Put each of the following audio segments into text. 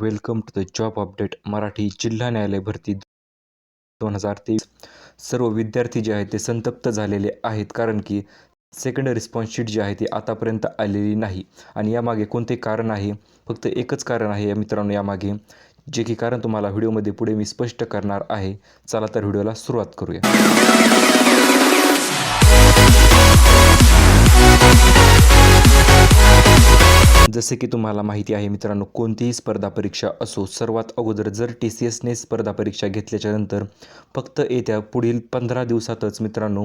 Welcome to the job update Marathi जिल्हा न्यायालय भरती दोन हजार तेवीस. सर्व विद्यार्थी जे आहेत ते संतप्त झालेले आहेत कारण की सेकंड रिस्पॉन्स शीट जी आहे ती आतापर्यंत आलेली नाही. आणि यामागे कोणते कारण आहे? फक्त एकच कारण आहे या मित्रांनो यामागे. जे की कारण तुम्हाला व्हिडिओमध्ये पुढे मी स्पष्ट करणार आहे. चला तर व्हिडिओला सुरुवात करूया. जसे की तुम्हाला माहिती आहे मित्रांनो कोणतीही स्पर्धा परीक्षा असो सर्वात अगोदर जर टी सी एसने स्पर्धा परीक्षा घेतल्याच्यानंतर फक्त येत्या पुढील पंधरा दिवसातच मित्रांनो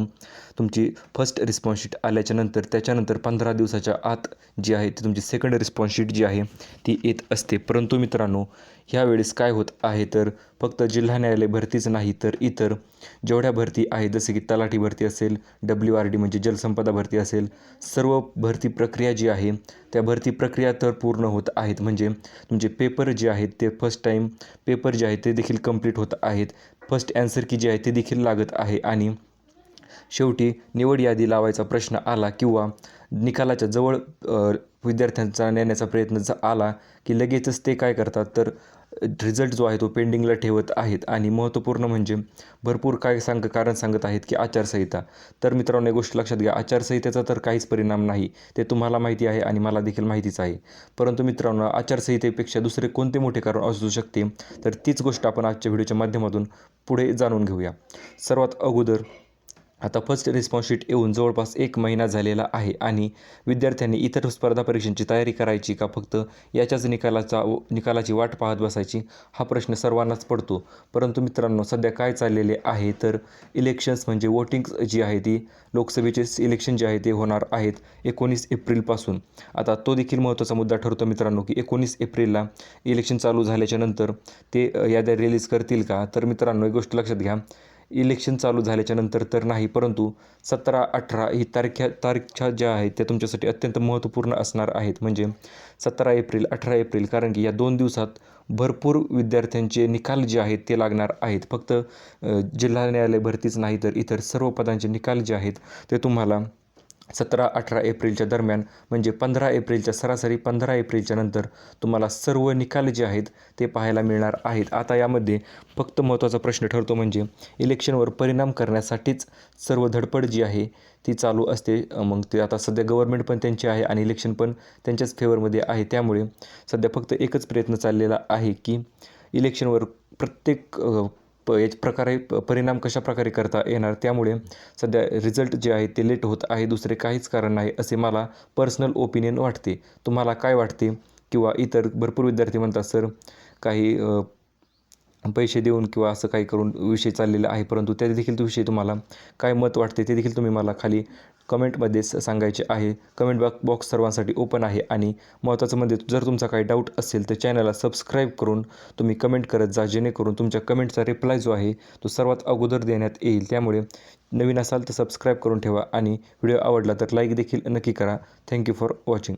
तुमची फर्स्ट रिस्पॉन्स शीट आल्याच्यानंतर त्याच्यानंतर पंधरा दिवसाच्या आत जी आहे ती तुमची सेकंड रिस्पॉन्स शीट जी आहे ती येत असते. परंतु मित्रांनो ह्यावेळेस काय होत आहे तर फक्त जिल्हा न्यायालय भरतीच नाही तर इतर जेवढ्या भरती आहे जसे की तलाठी भरती असेल डब्ल्यू आर डी म्हणजे जलसंपदा भरती असेल सर्व भरती प्रक्रिया जी आहे त्या भरती प्रक्रिया तर पूर्ण होत आहेत. म्हणजे तुमचे पेपर जे आहेत ते फर्स्ट टाईम पेपर जे आहेत ते देखील कंप्लीट होत आहेत. फर्स्ट ॲन्सर की जी आहे ते देखील लागत आहे. आणि शेवटी निवड यादी लावायचा प्रश्न आला किंवा निकालाच्या जवळ विद्यार्थ्यांचा नेण्याचा प्रयत्न ज आला की लगेचच ते काय करतात तर रिझल्ट जो आहे तो पेंडिंगला ठेवत आहेत. आणि महत्त्वपूर्ण म्हणजे भरपूर काय सांग कारण सांगत आहेत की आचारसंहिता. तर मित्रांनो एक गोष्ट लक्षात घ्या. आचारसंहितेचा तर काहीच परिणाम नाही. ते तुम्हाला माहिती आहे आणि मला देखील माहितीच आहे. परंतु मित्रांनो आचारसंहितेपेक्षा दुसरे कोणते मोठे कारण असू शकते? तर तीच गोष्ट आपण आजच्या व्हिडिओच्या माध्यमातून पुढे जाणून घेऊया. सर्वात अगोदर आता फर्स्ट रिस्पॉन्स शीट येऊन जवळपास एक महिना झालेला आहे आणि विद्यार्थ्यांनी इतर स्पर्धा परीक्षांची तयारी करायची का फक्त याच्याच निकालाचा निकालाची वाट पाहत बसायची हा प्रश्न सर्वांनाच पडतो. परंतु मित्रांनो सध्या काय चाललेले आहे? तर इलेक्शन्स म्हणजे वोटिंग जी आहे ती लोकसभेचे इलेक्शन जे आहे ते होणार आहेत एकोणीस एप्रिलपासून आता तो देखील महत्त्वाचा मुद्दा ठरतो मित्रांनो की एकोणीस एप्रिलला इलेक्शन चालू झाल्याच्यानंतर ते याद्या रिलीज करतील का? तर मित्रांनो एक गोष्ट लक्षात घ्या. इलेक्शन चालू झाल्याच्यानंतर तर नाही परंतु सतरा अठरा ही तारख्या तारख्या ज्या आहेत त्या तुमच्यासाठी अत्यंत महत्त्वपूर्ण असणार आहेत. म्हणजे सतरा एप्रिल अठरा एप्रिल कारण की या दोन दिवसात भरपूर विद्यार्थ्यांचे निकाल जे आहेत ते लागणार आहेत. फक्त जिल्हा न्यायालय भरतीच नाही तर इतर सर्व पदांचे निकाल जे आहेत ते तुम्हाला सतरा अठरा एप्रिलच्या दरम्यान म्हणजे पंधरा एप्रिलच्या सरासरी पंधरा एप्रिलच्या नंतर तुम्हाला सर्व निकाल जे आहेत ते पाहायला मिळणार आहेत. आता यामध्ये फक्त महत्त्वाचा प्रश्न ठरतो म्हणजे इलेक्शनवर परिणाम करण्यासाठीच सर्व धडपड जी आहे ती चालू असते. मग ते आता सध्या गव्हर्नमेंट पण त्यांची आहे आणि इलेक्शन पण त्यांच्याच फेवरमध्ये आहे. त्यामुळे सध्या फक्त एकच प्रयत्न चाललेला आहे की इलेक्शनवर प्रत्येक प याच प्रकारे प परिणाम कशा प्रकारे करता येणार? त्यामुळे सध्या रिझल्ट जे आहे ते लेट होत आहे दुसरे काहीच कारण नाही असे मला पर्सनल ओपिनियन वाटते. तुम्हाला काय वाटते? किंवा इतर भरपूर विद्यार्थी म्हणतात सर काही पैसे देऊन किंवा असं काही करून विषय चाललेला आहे परंतु त्या देखील तो विषयी तुम्हाला काय मत वाटते ते देखील तुम्ही मला खाली कमेंटमध्ये स- सांगायचे आहे. कमेंट बॉक बॉक्स सर्वांसाठी ओपन आहे आणि महत्त्वाचं म्हणजे जर तुमचा काही डाऊट असेल तर चॅनलला सबस्क्राईब करून तुम्ही कमेंट करत जा जेणेकरून तुमच्या कमेंटचा रिप्लाय जो आहे तो सर्वात अगोदर देण्यात येईल. त्यामुळे नवीन असाल तर सबस्क्राईब करून ठेवा आणि व्हिडिओ आवडला तर लाईक देखील नक्की करा. Thank you for watching